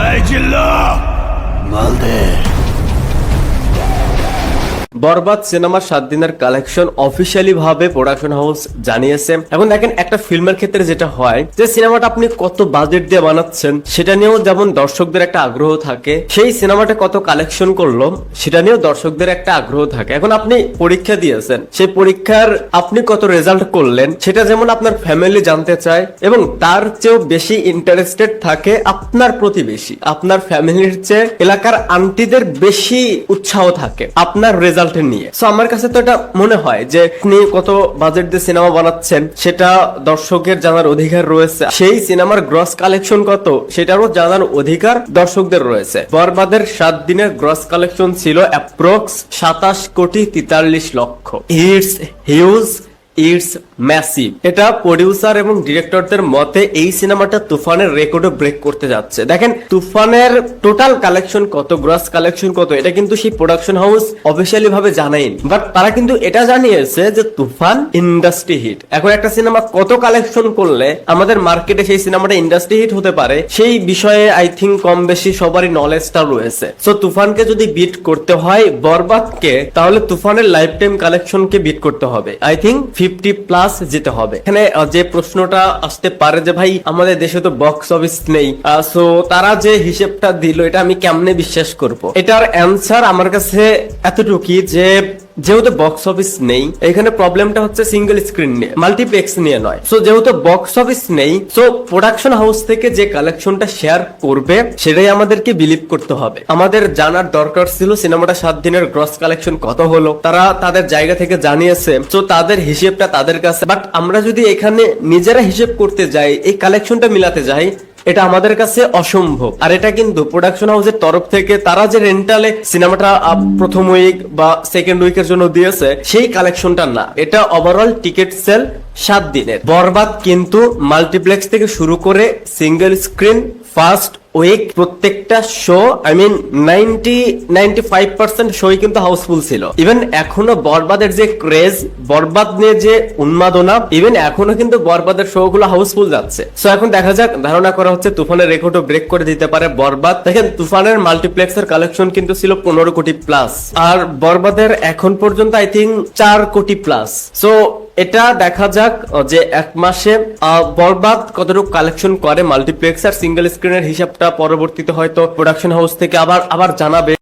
এই জিল্লা মালদে বরবাদ সিনেমার সাত দিনের কালেকশন অফিসিয়ালি ভাবে প্রোডাকশন হাউস জানিয়েছে। এখন দেখেন একটা ফিল্মের ক্ষেত্রে যেটা হয়, যে সিনেমাটা আপনি কত বাজেট দিয়ে বানাচ্ছেন, সেটা নিয়েও যেমন দর্শকদের একটা আগ্রহ থাকে, সেই সিনেমাটা কত কালেকশন করল, সেটা নিয়েও দর্শকদের একটা আগ্রহ থাকে। এখন আপনি পরীক্ষা দিয়েছেন, সেই পরীক্ষার আপনি কত রেজাল্ট করলেন, সেটা যেমন আপনার ফ্যামিলি জানতে চায়, এবং তার চেয়েও বেশি ইন্টারেস্টেড থাকে আপনার প্রতিবেশী, আপনার ফ্যামিলির চেয়ে এলাকার আন্টিদের বেশি উৎসাহ থাকে, আপনার রেজাল্ট নিয়ে। সো আমার কাছে তো এটা মনে হয় যে আপনি কত বাজেট দিয়ে সিনেমা বানাচ্ছেন, সেটা দর্শকের জানার অধিকার রয়েছে। সেই সিনেমার গ্রস কালেকশন কত, সেটারও জানার অধিকার দর্শকদের রয়েছে। বরবাদের সাত দিনের গ্রস কালেকশন ছিল অ্যাপ্রক্স সাতাশ কোটি তেতাল্লিশ লক্ষ। ইটস হিউজ ইটস ম্যাসিভ এটা প্রডিউসার এবং ডিরেক্টরদের মতে এই সিনেমাটা তুফানের রেকর্ডও ব্রেক করতে যাচ্ছে। দেখেন, তুফানের টোটাল কালেকশন কত গ্রস কালেকশন কত, এটা কিন্তু সেই প্রোডাকশন হাউস অফিসিয়ালি ভাবে জানায়নি বাট তারা কিন্তু এটা জানিয়েছে যে তুফান ইন্ডাস্ট্রি হিট এখন একটা সিনেমা কত কালেকশন করলে আমাদের মার্কেটে সেই সিনেমাটা ইন্ডাস্ট্রি হিট হতে পারে, সেই বিষয়ে আই থিঙ্ক কম বেশি সবারই নলেজটা রয়েছে। সো তুফানকে যদি বিট করতে হয় বরবাদকে, তাহলে তুফানের লাইফ টাইম কালেকশনকে বিট করতে হবে। আই থিঙ্ক ফিফটি প্লাস যেতে হবে। এখানে যে প্রশ্নটা আসতে পারে যে, ভাই, আমাদের দেশে তো বক্স অফিস নেই সো তারা যে হিসেবটা দিল, এটা আমি কেমনে বিশ্বাস করব? এটার অ্যান্সার আমার কাছে এতটুকুই যে যেহেতু বক্স অফিস নেই, এখানে প্রবলেমটা হচ্ছে সিঙ্গেল স্ক্রিন নিয়ে মাল্টিপ্লেক্স নিয়ে নয়। সো যেহেতু বক্স অফিস নেই সো প্রোডাকশন হাউস থেকে যে কালেকশনটা শেয়ার করবে, সেটাই আমাদেরকে বিলিভ করতে হবে। আমাদের জানার দরকার ছিল সিনেমাটা সাত দিনের গ্রস কালেকশন কত হলো, তারা তাদের জায়গা থেকে জানিয়েছে তো তাদের হিসেবটা তাদের কাছে। বাট আমরা যদি এখানে নিজেরা হিসেব করতে যাই, এই কালেকশনটা মিলাতে যাই এটা আমাদের কাছে অসম্ভব। আর এটা কিন্তু প্রোডাকশন হাউসের তরফ থেকে তারা যে রেন্টালে সিনেমাটা প্রথম উইক বা সেকেন্ড উইকের জন্য দিয়েছে, সেই কালেকশনটা না। এটা ওভারঅল টিকিট সেল সাত দিনের। বরবাদ কিন্তু মাল্টিপ্লেক্স থেকে শুরু করে সিঙ্গেল স্ক্রিন ফার্স্ট উইক প্রত্যেকটা show I mean ninety ninety five percent শোই কিন্তু হাউসফুল ছিল। ইভেন এখনও বরবাদের যে ক্রেজ বরবাদ নিয়ে যে উন্মাদনা ইভেন এখনও কিন্তু বরবাদের শো গুলো হাউসফুল যাচ্ছে। সো এখন দেখা যাক, ধারণা করা হচ্ছে তুফানের রেকর্ডও ব্রেক করে দিতে পারে বরবাদ। দেখেন, তুফানের মাল্টিপ্লেক্সের কালেকশন কিন্তু ছিল পনেরো কোটি প্লাস আর বরবাদের এখন পর্যন্ত আই থিঙ্ক চার কোটি প্লাস সো এটা দেখা যাক যে এক মাসে বরবাদ কতটুকু কালেকশন করে মাল্টিপ্লেক্স আর সিঙ্গেল স্ক্রিনের হিসাবটা পরবর্তীতে হয়তো প্রোডাকশন হাউস থেকে আবার আবার জানাবে।